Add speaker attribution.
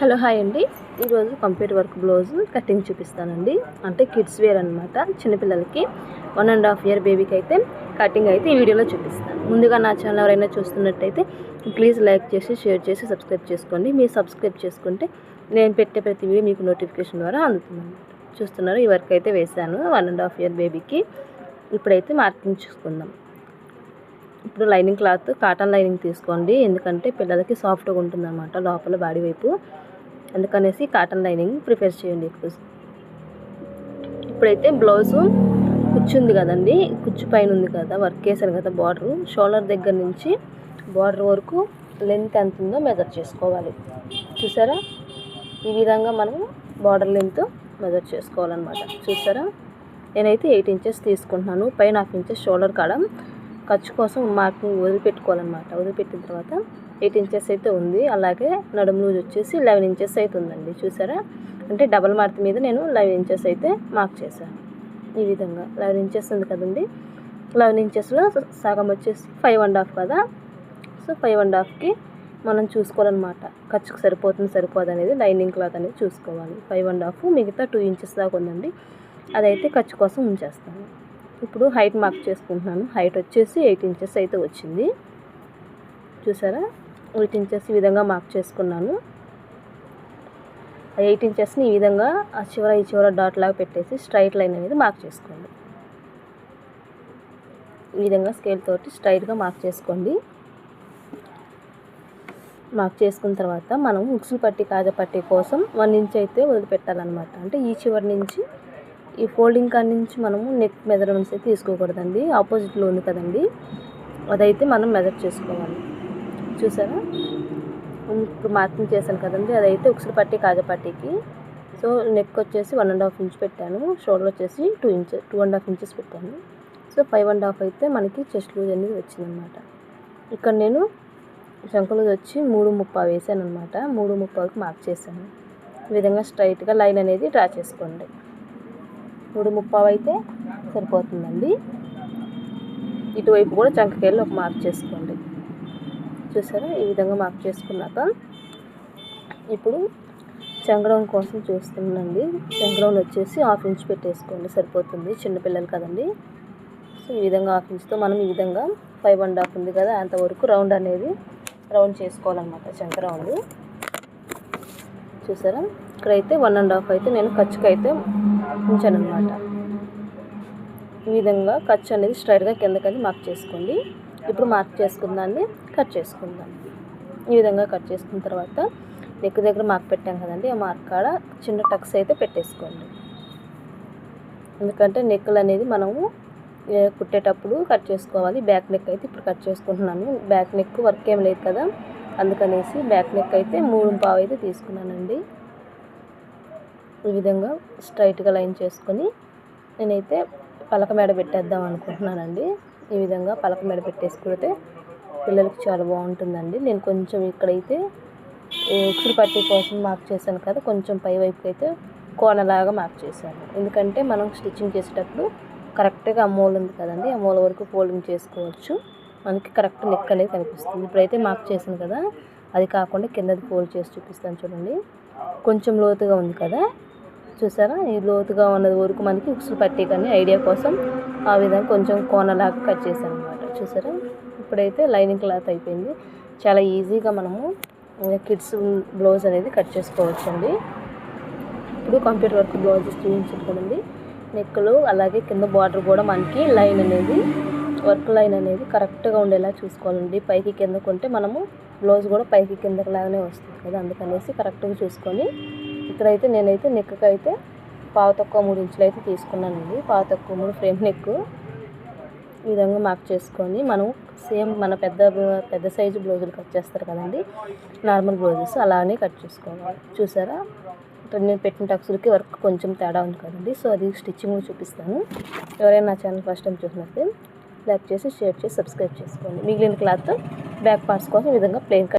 Speaker 1: Hello hi అండి. ఈరోజు computer work blouse cutting చూపిస్తానండి. అంటే కిడ్స్ వేర్ అనమాట చిన్నపిల్లలకి. వన్ అండ్ హాఫ్ ఇయర్ బేబీకి అయితే కటింగ్ అయితే ఈ వీడియోలో చూపిస్తాను. ముందుగా నా ఛానల్ ఎవరైనా చూస్తున్నట్టయితే ప్లీజ్ లైక్ చేసి షేర్ చేసి సబ్స్క్రైబ్ చేసుకోండి. మీరు సబ్స్క్రైబ్ చేసుకుంటే నేను పెట్టే ప్రతి వీడియో మీకు నోటిఫికేషన్ ద్వారా అందుతుంది చూస్తున్నారు ఈ వర్క్ అయితే వేశాను వన్ అండ్ హాఫ్ ఇయర్ బేబీకి ఇప్పుడైతే మార్కింగ్ చూసుకుందాం. ఇప్పుడు లైనింగ్ క్లాత్ కాటన్ లైనింగ్ తీసుకోండి. ఎందుకంటే పిల్లలకి సాఫ్ట్గా ఉంటుంది అనమాట లోపల బాడీ వైపు. అందుకనేసి కాటన్ లైనింగ్ ప్రిఫర్ చేయండి ఎక్కువ. ఇప్పుడైతే బ్లౌజు కుచ్చు ఉంది కదండి కుచ్చు పైన ఉంది కదా వర్క్ వేసాను కదా బార్డర్. షోల్డర్ దగ్గర నుంచి బార్డర్ వరకు లెంత్ ఎంత ఉందో మెజర్ చేసుకోవాలి. చూసారా? ఈ విధంగా మనం బార్డర్ లెంత్ మెజర్ చేసుకోవాలన్నమాట. చూసారా? నేనైతే ఎయిట్ ఇంచెస్ తీసుకుంటున్నాను. పైన హాఫ్ ఇంచెస్ షోల్డర్ కాడ ఖర్చు కోసం మార్కింగ్ వదిలిపెట్టుకోవాలన్నమాట. వదిలిపెట్టిన తర్వాత ఎయిట్ ఇంచెస్ అయితే ఉంది. అలాగే నడుము లూజ్ వచ్చేసి లెవెన్ ఇంచెస్ అయితే ఉందండి. చూసారా? అంటే డబల్ మార్క్ మీద నేను లెవెన్ ఇంచెస్ అయితే మార్క్ చేశాను. ఈ విధంగా లెవెన్ ఇంచెస్ ఉంది కదండి. లెవెన్ ఇంచెస్లో సగం వచ్చేసి ఫైవ్ అండ్ హాఫ్ కదా. సో ఫైవ్ అండ్ హాఫ్కి మనం చూసుకోవాలన్నమాట. ఖర్చుకు సరిపోతుంది సరిపోదు అనేది లైనింగ్ క్లాత్ అనేది చూసుకోవాలి. ఫైవ్ అండ్ హాఫ్ మిగతా టూ ఇంచెస్ దాకా ఉందండి. అదైతే ఖర్చు కోసం ఉంచేస్తాను. ఇప్పుడు హైట్ మార్క్ చేసుకుంటున్నాను. హైట్ వచ్చేసి ఎయిట్ ఇంచెస్ అయితే వచ్చింది. చూసారా? ఎయిట్ ఇంచెస్ ఈ విధంగా మార్క్ చేసుకున్నాను. ఆ ఎయిట్ ఇంచెస్ని ఈ విధంగా ఆ చివర ఈ చివర డాట్ లాగా పెట్టేసి స్ట్రైట్ లైన్ అనేది మార్క్ చేసుకోండి. ఈ విధంగా స్కేల్ తోటి స్ట్రైట్గా మార్క్ చేసుకోండి. మార్క్ చేసుకున్న తర్వాత మనం ఉక్సులు పట్టి కాజా పట్టి కోసం వన్ ఇంచ్ అయితే వదిలిపెట్టాలన్నమాట. అంటే ఈ చివరి నుంచి ఈ ఫోల్డింగ్ కాడి నుంచి మనము నెక్ మెజర్మెంట్స్ అయితే తీసుకోకూడదండి. ఆపోజిట్లో ఉంది కదండి. అదైతే మనం మెజర్ చేసుకోవాలి. చూసారా? ఇప్పుడు మార్కింగ్ చేశాను కదండి. అదైతే ఉక్సులు పట్టి కాజా పట్టీకి. సో నెక్ వచ్చేసి వన్ అండ్ హాఫ్ ఇంచ్ పెట్టాను. షోల్డర్ వచ్చేసి two inch two and half inches పెట్టాను. సో ఫైవ్ అండ్ హాఫ్ అయితే మనకి చెస్ట్ లూజ్ అనేది వచ్చిందనమాట ఇక్కడ నేను శంకులు వచ్చి మూడు ముప్పా వేసాను అనమాట మూడు ముప్పాకి మార్క్ చేశాను. ఈ విధంగా స్ట్రైట్గా లైన్ అనేది డ్రా చేసుకోండి. మూడు ముప్పావు అయితే సరిపోతుందండి. ఇటువైపు కూడా చంకకెళ్ళి ఒక మార్క్ చేసుకోండి. చూసారా? ఈ విధంగా మార్క్ చేసుకున్నాక ఇప్పుడు చంగడం కోసం చూస్తున్నాండి చంగడం వచ్చేసి హాఫ్ ఇంచ్ పెట్టేసుకోండి సరిపోతుంది. చిన్నపిల్లలు కదండి. సో ఈ విధంగా హాఫ్ ఇంచ్తో మనం ఈ విధంగా ఫైవ్ అండ్ హాఫ్ ఉంది కదా అంతవరకు రౌండ్ అనేది రౌండ్ చేసుకోవాలన్నమాట చంక రౌండ్ చూసారా? ఇక్కడైతే వన్ అండ్ హాఫ్ అయితే నేను ఖర్చుకు అయితే ఉంచాను అనమాట ఈ విధంగా ఖర్చు అనేది స్ట్రైట్గా కిందకని మార్క్ చేసుకోండి. ఇప్పుడు మార్క్ చేసుకుందాన్ని కట్ చేసుకుందాం. ఈ విధంగా కట్ చేసుకున్న తర్వాత దగ్గర దగ్గర మార్క్ పెట్టాం కదండి ఆ మార్క్ కాడ చిన్న టక్స్ అయితే పెట్టేసుకోండి. ఎందుకంటే నెక్కులు అనేది మనము కుట్టేటప్పుడు కట్ చేసుకోవాలి. బ్యాక్ నెక్ అయితే ఇప్పుడు కట్ చేసుకుంటున్నాను. బ్యాక్ నెక్ వర్క్ ఏం లేదు కదా అందుకనేసి బ్యాక్ నెక్ అయితే మూడు పావు అయితే తీసుకున్నానండి. ఈ విధంగా స్ట్రైట్గా లైన్ చేసుకొని నేనైతే పలక మేడ పెట్టేద్దాం అనుకుంటున్నానండి. ఈ విధంగా పలక మేడ పెట్టేసుకుంటే పిల్లలకి చాలా బాగుంటుందండి. నేను కొంచెం ఇక్కడైతే ఉక్సులు పట్టి కోసం మార్క్ చేశాను కదా కొంచెం పై వైపుకి అయితే కోనలాగా మార్క్ చేశాను. ఎందుకంటే మనం స్టిచ్చింగ్ చేసేటప్పుడు కరెక్ట్గా అమ్మోలు ఉంది కదండి అమ్మోల వరకు ఫోల్డింగ్ చేసుకోవచ్చు. మనకి కరెక్ట్ నెక్ అనేది కనిపిస్తుంది. ఇప్పుడైతే మార్క్ చేశాను కదా అది కాకుండా కిందది ఫోల్డ్ చేసి చూపిస్తాను చూడండి. కొంచెం లోతుగా ఉంది కదా చూసారా? ఈ లోతుగా ఉన్నది వరకు మనకి ఉక్సులు పట్టి కానీ ఐడియా కోసం ఆ విధంగా కొంచెం కోనలాగా కట్ చేశాను అనమాట చూసారా? ఇప్పుడైతే లైనింగ్ క్లాత్ అయిపోయింది. చాలా ఈజీగా మనము కిడ్స్ బ్లౌజ్ అనేది కట్ చేసుకోవచ్చు అండి ఇప్పుడు కంప్యూటర్ వర్క్ బ్లౌజ్ చూపించుకోండి నెక్లు నెక్కులు అలాగే కింద బార్డర్ కూడా మనకి లైన్ అనేది వర్క్ లైన్ అనేది కరెక్ట్గా ఉండేలా చూసుకోవాలండి. పైకి కిందకు ఉంటే మనము బ్లౌజ్ కూడా పైకి కిందకి లాగానే వస్తుంది కదా. అందుకనేసి కరెక్ట్గా చూసుకొని ఇక్కడైతే నేనైతే నెక్కి అయితే పావు తక్కువ మూడు ఇంచులు అయితే తీసుకున్నానండి. పావు తక్కువ మూడు ఫ్రేమ్ నెక్ ఈ విధంగా మార్క్ చేసుకొని మనం సేమ్ మన పెద్ద పెద్ద సైజు బ్లౌజులు కట్ చేస్తారు కదండి. నార్మల్ బ్లౌజెస్ అలానే కట్ చేసుకోవాలి. చూసారా? నేను పెట్టిన టక్సులకి వర్క్ కొంచెం తేడా ఉంది కదండి. సో అది స్టిచ్చింగ్ చూపిస్తాను. ఎవరైనా నా ఛానల్ ఫస్ట్ టైం చూసినట్టే లైక్ చేసి షేర్ చేసి సబ్స్క్రైబ్ చేసుకోండి. మిగిలిన క్లాత్ బ్యాక్ పార్ట్స్ కోసం ఈ విధంగా ప్లెయిన్